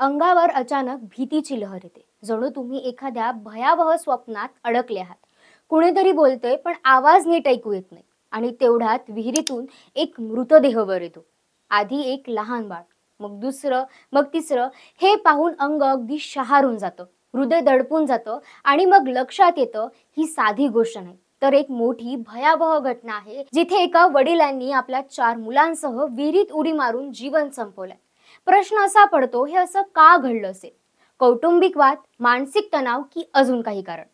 अंगावर अचानक भीतीची लहर येते. जणू तुम्ही एखाद्या भयावह स्वप्नात अडकले आहात. कुणीतरी बोलते पण आवाज नीट ऐकू येत नाही. आणि तेवढ्यात विहिरीतून एक मृतदेह वर येतो. आधी एक लहान बाळ मग दुसरं मग तिसरं. हे पाहून अंग अगदी शहारून जातं. हृदय दडपून जातं आणि मग लक्षात येतं ही साधी गोष्ट नाही. तर एक मोठी भयावह घटना आहे जिथे एका वडिलांनी आपल्या चार मुलांसह विहिरीत उडी मारून जीवन संपवलंय. प्रश्न असा पडतो हे असं का घडलं असेल? कौटुंबिक वाद मानसिक तणाव की अजून काही कारण?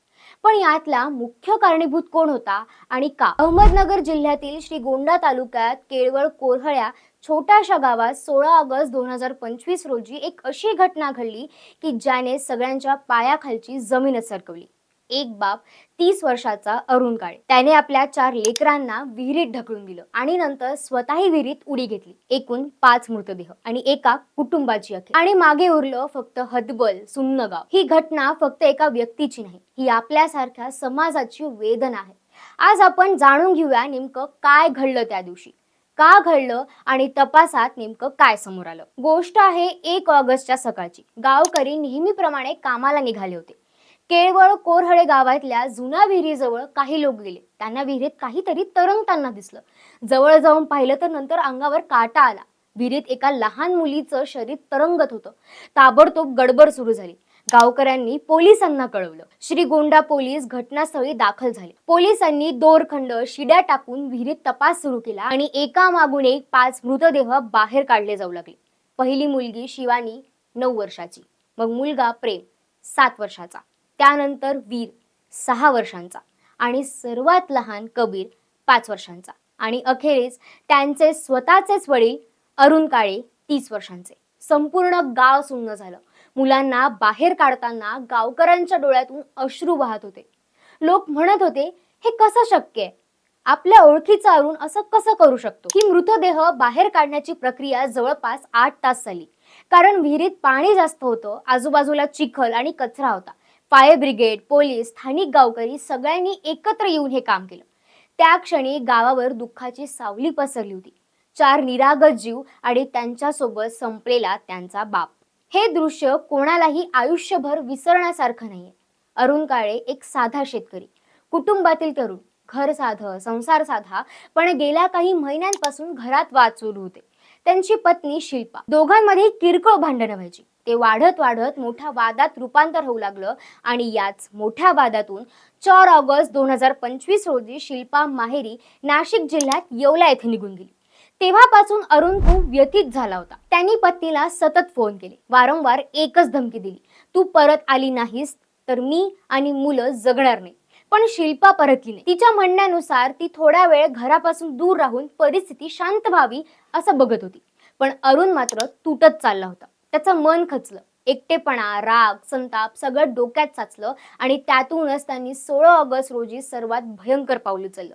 पण यातला मुख्य कारणीभूत कोण होता आणि का? अहमदनगर जिल्ह्यातील श्रीगोंदा तालुक्यात केळवळ कोरहळ्या छोट्याशा गावात सोळा ऑगस्ट दोन हजार पंचवीस रोजी एक अशी घटना घडली की ज्याने सगळ्यांच्या पायाखालची जमीनच सरकवली. एक बाप तीस वर्षाचा अरुण काळे. त्याने आपल्या चार लेकरांना विहिरीत ढकलून दिलं आणि नंतर स्वतःही विहिरीत उडी घेतली. एकूण पाच मृतदेह आणि एका कुटुंबाची अखेर. आणि मागे उरलं फक्त हदबल सुन्नगाव. ही घटना फक्त एका व्यक्तीची नाही ही आपल्यासारख्या समाजाची वेदना आहे. आज आपण जाणून घेऊया नेमकं काय घडलं त्या दिवशी. का घडलं आणि तपासात नेमकं काय समोर आलं. गोष्ट आहे एक ऑगस्टच्या सकाळची. गावकरी नेहमीप्रमाणे कामाला निघाले होते. केळवळ कोरहळे गावातल्या जुन्या विहिरीजवळ काही लोक गेले. त्यांना विहिरीत काहीतरी तरंगताना दिसलं. जवळ जाऊन पाहिलं तर नंतर अंगावर काटा आला. विहिरीत एका लहान मुलीचं शरीर तरंगत होतं. ताबडतोब गडबड सुरू झाली. गावकऱ्यांनी पोलिसांना कळवलं. श्रीगोंडा पोलीस घटनास्थळी दाखल झाले. पोलिसांनी दोरखंड शिड्या टाकून विहिरीत तपास सुरू केला आणि एका मागून एक पाच मृतदेह बाहेर काढले जाऊ लागले. पहिली मुलगी शिवानी नऊ वर्षाची. मग मुलगा प्रेम सात वर्षाचा. त्यानंतर वीर सहा वर्षांचा आणि सर्वात लहान कबीर पाच वर्षांचा. आणि अखेरीस त्यांचे स्वतःचेच वडील अरुण काळे तीस वर्षांचे. संपूर्ण गाव सुन्न झालं. मुलांना बाहेर काढताना गावकऱ्यांच्या डोळ्यातून अश्रू वाहत होते. लोक म्हणत होते हे कसं शक्य आहे? आपल्या ओळखीचा अरुण असं कसं करू शकतो? ही मृतदेह बाहेर काढण्याची प्रक्रिया जवळपास आठ तास झाली. कारण विहिरीत पाणी जास्त होतं आजूबाजूला चिखल आणि कचरा होता. फायर ब्रिगेड पोलीस स्थानिक गावकरी सगळ्यांनी एकत्र येऊन हे काम केलं. त्या क्षणी गावावर दुःखाची सावली पसरली होती. चार निरागत जीव आणि त्यांच्यासोबत संपलेला त्यांचा बाप. हे दृश्य कोणालाही आयुष्यभर विसरण्यासारखं नाहीये. अरुण काळे एक साधा शेतकरी. कुटुंबातील तरुण. घर साधं संसार साधा पण गेल्या काही महिन्यांपासून घरात वाद सुरू होते. त्यांची पत्नी शिल्पा. दोघांमध्ये किरकोळ भांडणं व्हायची. ते वाढत वाढत मोठ्या वादात रूपांतर होऊ लागलं आणि याच मोठ्या वादातून चार ऑगस्ट दोन हजार पंचवीस रोजी शिल्पा माहेरी नाशिक जिल्ह्यात येवला येथे निघून गेली. तेव्हापासून अरुण खूप व्यथित झाला होता. त्यांनी पत्नीला सतत फोन केले. वारंवार एकच धमकी दिली. तू परत आली नाहीस तर मी आणि मुलं जगणार नाही. पण शिल्पा परतली नाही. तिच्या म्हणण्यानुसार ती थोडा वेळ घरापासून दूर राहून परिस्थिती शांत व्हावी असं बघत होती. पण अरुण मात्र तुटत चालला होता. त्याचं मन खचलं. एकटेपणा राग संताप सगळं डोक्यात साचलं आणि त्यातूनच त्यांनी सोळा ऑगस्ट रोजी सर्वात भयंकर पाऊल उचललं.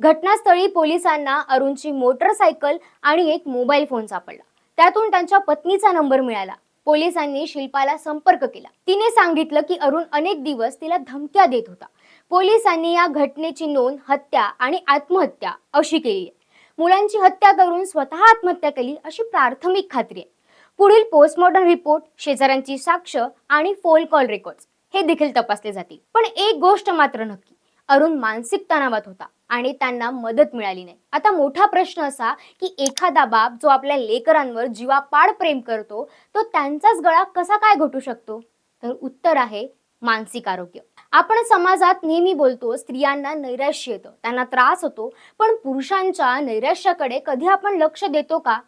घटनास्थळी पोलिसांना अरुणची मोटरसायकल आणि एक मोबाईल फोन सापडला. त्यातून त्यांच्या पत्नीचा नंबर मिळाला. पोलिसांनी शिल्पाला संपर्क केला. तिने सांगितलं की अरुण अनेक दिवस तिला धमक्या देत होता. पोलिसांनी या घटनेची नोंद हत्या आणि आत्महत्या अशी केली आहे. मुलांची हत्या करून स्वतः आत्महत्या केली अशी प्राथमिक खात्री आहे. पुढील पोस्टमॉर्टम रिपोर्ट शेजाऱ्यांची साक्ष आणि फोन कॉल रेकॉर्ड हे देखील तपासले जातील. पण एक गोष्ट मात्र नक्की अरुण मानसिक तणावात होता आणि त्यांना मदत मिळाली नाही. आता मोठा प्रश्न असा की एखादा बाप जो आपल्या लेकरांवर जीवापाड प्रेम करतो तो त्यांचाच गळा कसा काय घटू शकतो? तर उत्तर आहे मानसिक आरोग्य. आपण समाजात नेहमी बोलतो स्त्रियांना नैराश्य येतं त्यांना त्रास होतो पण पुरुषांच्या नैराश्याकडे कधी आपण लक्ष देतो का?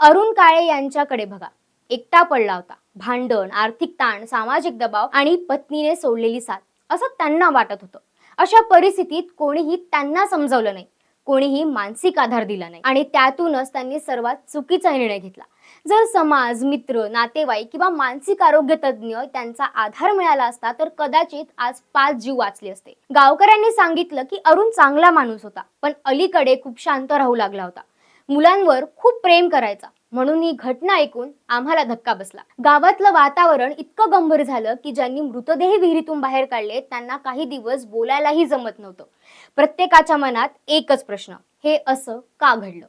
अरुण काळे यांच्याकडे बघा. एकटा पडला होता. भांडण आर्थिक ताण सामाजिक दबाव आणि पत्नीने सोडलेली साथ असं त्यांना वाटत होतं. अशा परिस्थितीत कोणीही त्यांना समजवलं नाही. कोणीही मानसिक आधार दिला नाही. आणि त्यातूनच त्यांनी सर्वात चुकीचा निर्णय घेतला. जर समाज मित्र नातेवाईक किंवा मानसिक आरोग्य तज्ज्ञ त्यांचा आधार मिळाला असता तर कदाचित आज पाच जीव वाचले असते. गावकऱ्यांनी सांगितलं की अरुण चांगला माणूस होता पण अलीकडे खूप शांत राहू लागला होता. मुलांवर खूप प्रेम करायचा. म्हणून ही घटना ऐकून आम्हाला धक्का बसला. गावातलं वातावरण इतकं गंभीर झालं की ज्यांनी मृतदेह विहिरीतून बाहेर काढले त्यांना काही दिवस बोलायलाही जमत नव्हतं. प्रत्येकाच्या मनात एकच प्रश्न हे असं का घडलं?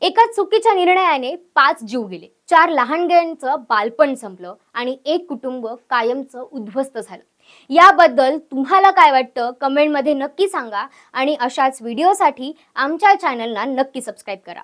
एका चुकीच्या निर्णयाने पाच जीव गेले. चार लहानग्यांचं बालपण संपलं आणि एक कुटुंब कायमचं उद्ध्वस्त झालं. याबद्दल तुम्हाला काय वाटतं? कमेंटमध्ये नक्की सांगा आणि अशाच व्हिडिओसाठी आमच्या चॅनलला नक्की सबस्क्राईब करा.